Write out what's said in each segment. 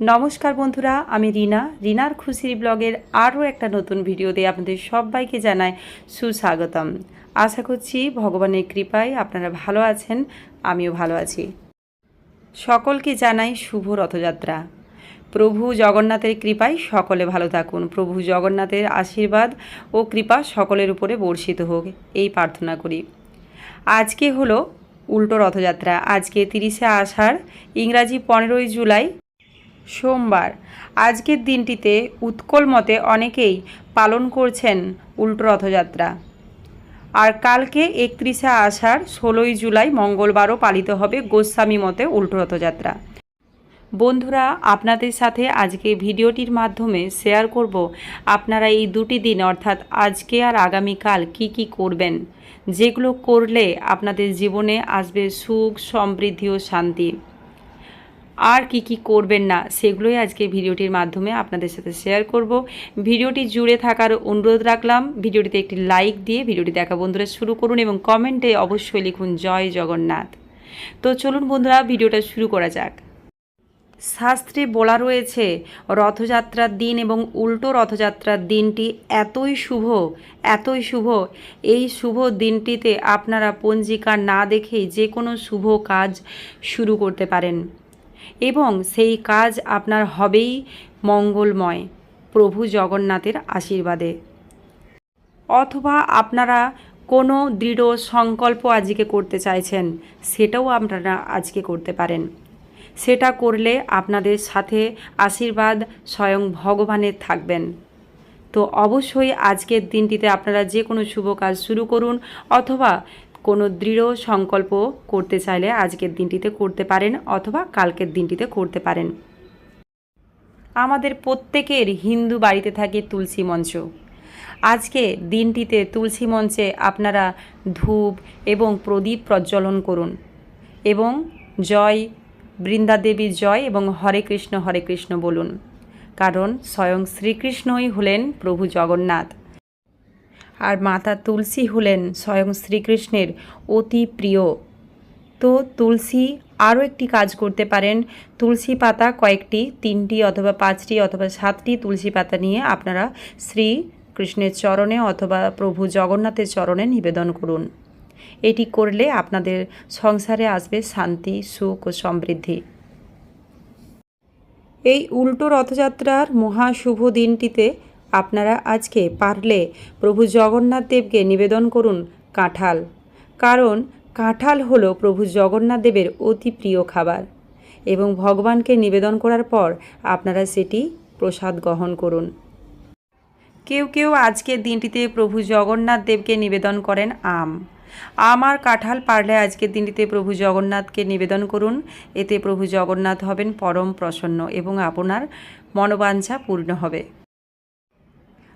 নমস্কার বন্ধুরা, আমি রিনা। রিনার খুশির ব্লগের আরও একটা নতুন ভিডিওতে আপনাদের সবাইকে জানাই সুস্বাগতম। আশা করছি ভগবানের কৃপায় আপনারা ভালো আছেন, আমিও ভালো আছি। সকলকে জানাই শুভ রথযাত্রা। প্রভু জগন্নাথের কৃপায় সকলে ভালো থাকুন। প্রভু জগন্নাথের আশীর্বাদ ও কৃপা সকলের উপরে বর্ষিত হোক, এই প্রার্থনা করি। আজকে হলো উল্টো রথযাত্রা। আজকে তিরিশে আষাঢ়, ইংরাজি পনেরোই জুলাই সোমবার। আজকের দিনটিতে উৎকল মতে অনেকেই পালন করছেন উল্টো রথযাত্রা। আর কালকে একত্রিশে আষাঢ়, ষোলোই জুলাই, মঙ্গলবারও পালিত হবে গোস্বামী মতে উল্টো রথযাত্রা। বন্ধুরা, আপনাদের সাথে আজকে ভিডিওটির মাধ্যমে শেয়ার করব আপনারা এই দুটি দিন, অর্থাৎ আজকে আর আগামীকাল কি কি করবেন, যেগুলো করলে আপনাদের জীবনে আসবে সুখ, সমৃদ্ধি ও শান্তি। আর কি কি করবেন না, সেগুলোই আজকে ভিডিওটির মাধ্যমে আপনাদের সাথে শেয়ার করব। ভিডিওটি জুড়ে থাকার অনুরোধ রাখলাম। ভিডিওটিতে একটি লাইক দিয়ে ভিডিওটি দেখা বন্ধুরা শুরু করুন এবং কমেন্টে অবশ্যই লিখুন, জয় জগন্নাথ। তো চলুন বন্ধুরা, ভিডিওটা শুরু করা যাক। শাস্ত্রে বলা রয়েছে, রথযাত্রার দিন এবং উল্টো রথযাত্রার দিনটি এতই শুভ এতই শুভ। এই শুভ দিনটিতে আপনারা পঞ্জিকা না দেখেই যে কোনো শুভ কাজ শুরু করতে পারেন। এবং সেই কাজ আপনার হবেই মঙ্গলময়, প্রভু জগন্নাথের আশীর্বাদে। অথবা আপনারা কোনো দৃঢ় সংকল্প আজকে করতে চাইছেন, সেটাও আপনারা আজকে করতে পারেন। সেটা করলে আপনাদের সাথে আশীর্বাদ স্বয়ং ভগবানের থাকবেন। তো অবশ্যই আজকের দিনটিতে আপনারা যে কোনো শুভ কাজ শুরু করুন, অথবা কোনো দৃঢ় সংকল্প করতে চাইলে আজকের দিনটিতে করতে পারেন অথবা কালকের দিনটিতে করতে পারেন। আমাদের প্রত্যেকের হিন্দু বাড়িতে থাকে তুলসী মঞ্চ। আজকে দিনটিতে তুলসী মঞ্চে আপনারা ধূপ এবং প্রদীপ প্রজ্বলন করুন এবং জয়, বৃন্দা দেবীর জয় এবং হরে কৃষ্ণ হরে কৃষ্ণ বলুন। কারণ স্বয়ং শ্রীকৃষ্ণই হলেন প্রভু জগন্নাথ। আর মাতা তুলসী হলেন স্বয়ং শ্রীকৃষ্ণের অতি প্রিয়। তো তুলসী আরও একটি কাজ করতে পারেন। তুলসী পাতা কয়েকটি, তিনটি অথবা পাঁচটি অথবা সাতটি তুলসী পাতা নিয়ে আপনারা শ্রী কৃষ্ণের চরণে অথবা প্রভু জগন্নাথের চরণে নিবেদন করুন। এটি করলে আপনাদের সংসারে আসবে শান্তি, সুখ ও সমৃদ্ধি। এই উল্টো রথযাত্রার মহাশুভ দিনটিতে আপনারা আজকে পারলে প্রভু জগন্নাথ দেবকে নিবেদন করুন কাঁঠাল। কারণ কাঁঠাল হলো প্রভু জগন্নাথ দেবের অতি প্রিয় খাবার এবং ভগবানকে নিবেদন করার পর আপনারা সেটি প্রসাদ গ্রহণ করুন। কেউ কেউ আজকের দিনটিতে প্রভু জগন্নাথ দেবকে নিবেদন করেন আম। আমার কাঁঠাল পারলে আজকের দিনটিতে প্রভু জগন্নাথকে নিবেদন করুন। এতে প্রভু জগন্নাথ হবেন পরম প্রসন্ন এবং আপনার মনোবাঞ্ছা পূর্ণ হবে।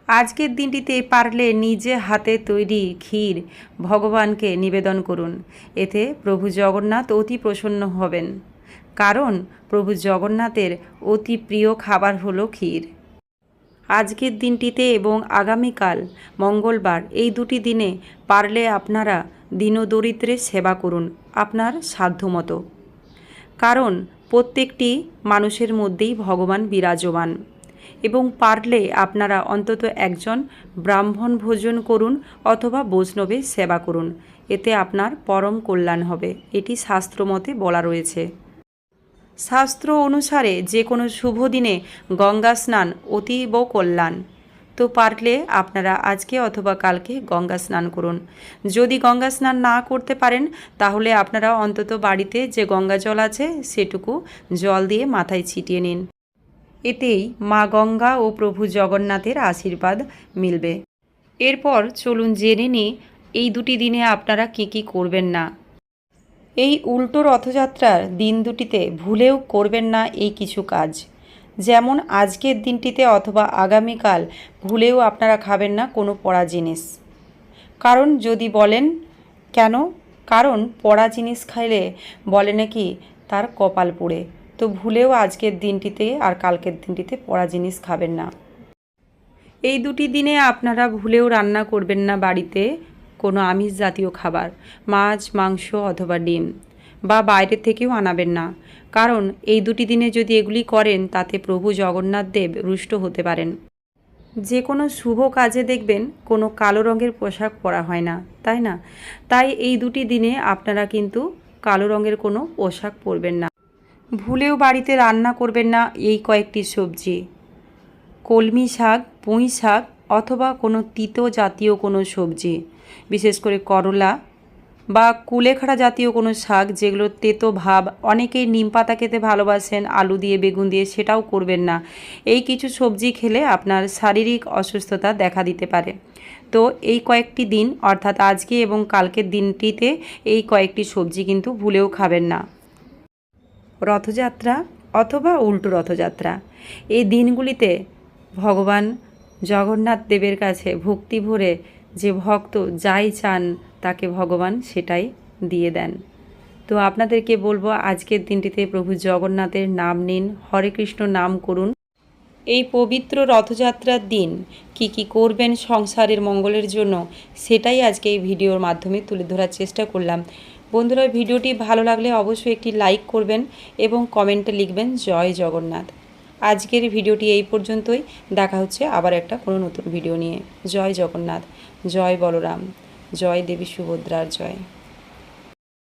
আজকের দিনটিতে পারলে নিজে হাতে তৈরি ক্ষীর ভগবানকে নিবেদন করুন। এতে প্রভু জগন্নাথ অতি প্রসন্ন হবেন। কারণ প্রভু জগন্নাথের অতি প্রিয় খাবার হলো ক্ষীর। আজকের দিনটিতে এবং আগামীকাল মঙ্গলবার এই দুটি দিনে পারলে আপনারা দীনদরিদ্রের সেবা করুন আপনার সাধ্যমতো। কারণ প্রত্যেকটি মানুষের মধ্যেই ভগবান বিরাজমান। এবং পারলে আপনারা অন্তত একজন ব্রাহ্মণ ভোজন করুন অথবা বৈষ্ণবের সেবা করুন। এতে আপনার পরম কল্যাণ হবে। এটি শাস্ত্রমতে বলা রয়েছে। শাস্ত্র অনুসারে যে কোনো শুভ দিনে গঙ্গা স্নান অতীব কল্যাণ। তো পারলে আপনারা আজকে অথবা কালকে গঙ্গা স্নান করুন। যদি গঙ্গা স্নান না করতে পারেন, তাহলে আপনারা অন্তত বাড়িতে যে গঙ্গা জল আছে, সেটুকু জল দিয়ে মাথায় ছিটিয়ে নিন। এতেই মা গঙ্গা ও প্রভু জগন্নাথের আশীর্বাদ মিলবে। এরপর চলুন জেনে নিই, এই দুটি দিনে আপনারা কী কী করবেন না? এই উল্টো রথযাত্রার দিন দুটিতে ভুলেও করবেন না এই কিছু কাজ। যেমন আজকের দিনটিতে অথবা আগামীকাল ভুলেও আপনারা খাবেন না কোনো পড়া জিনিস। কারণ যদি বলেন, কেন? কারণ পড়া জিনিস খাইলে বলে নাকি তার কপাল পুড়ে। তো ভুলেও আজকের দিনটিতে আর কালকের দিনটিতে পড়া জিনিস খাবেন না। এই দুটি দিনে আপনারা ভুলেও রান্না করবেন না বাড়িতে কোনো আমিষ জাতীয় খাবার, মাছ, মাংস অথবা ডিম, বা বাইরের থেকেও আনাবেন না। কারণ এই দুটি দিনে যদি এগুলি করেন, তাতে প্রভু জগন্নাথ দেব রুষ্ট হতে পারেন। যে কোনো শুভ কাজে দেখবেন, কোনো কালো রঙের পোশাক পরা হয় না, তাই না? তাই এই দুটি দিনে আপনারা কিন্তু কালো রঙের কোনো পোশাক পরবেন না। ভুলেও বাড়িতে রান্না করবেন না এই কয়েকটি সবজি। কলমি শাক, পুঁই শাক অথবা কোনো তিতো জাতীয় কোনো সবজি, বিশেষ করে করলা বা কুলেখাড়া জাতীয় কোনো শাক যেগুলো তেতো ভাব, অনেকেই নিম পাতা খেতে ভালোবাসেন, আলু দিয়ে, বেগুন দিয়ে সেটাও করবেন না। এই কিছু সবজি খেলে আপনার শারীরিক অসুস্থতা দেখা দিতে পারে। তো এই কয়েকটি দিন, অর্থাৎ আজকে এবং কালকের দিনটিতে এই কয়েকটি সবজি কিন্তু ভুলেও খাবেন না। রথযাত্রা অথবা উল্টো রথযাত্রা। এই দিনগুলিতে ভগবান জগন্নাথ দেবের কাছে ভক্তি ভরে যে ভক্ত যাই চান তাকে ভগবান সেটাই দিয়ে দেন। তো আপনাদেরকে বলব, আজকের দিনটিতে প্রভু জগন্নাথের নাম নিন, হরে কৃষ্ণ নাম করুন। এই পবিত্র রথযাত্রার দিন কি কি করবেন, সংসারের মঙ্গলের জন্য, সেটাই আজকে এই ভিডিওর মাধ্যমে তুলে ধরার চেষ্টা করলাম। বন্ধুরা, ভিডিওটি ভালো লাগলে অবশ্যই একটি লাইক করবেন এবং কমেন্টে লিখবেন, জয় জগন্নাথ। আজকের ভিডিওটি এই পর্যন্তই। দেখা হচ্ছে আবার একটা কোনো নতুন ভিডিও নিয়ে। জয় জগন্নাথ, জয় বলরাম, জয় দেবী সুভদ্রার জয়।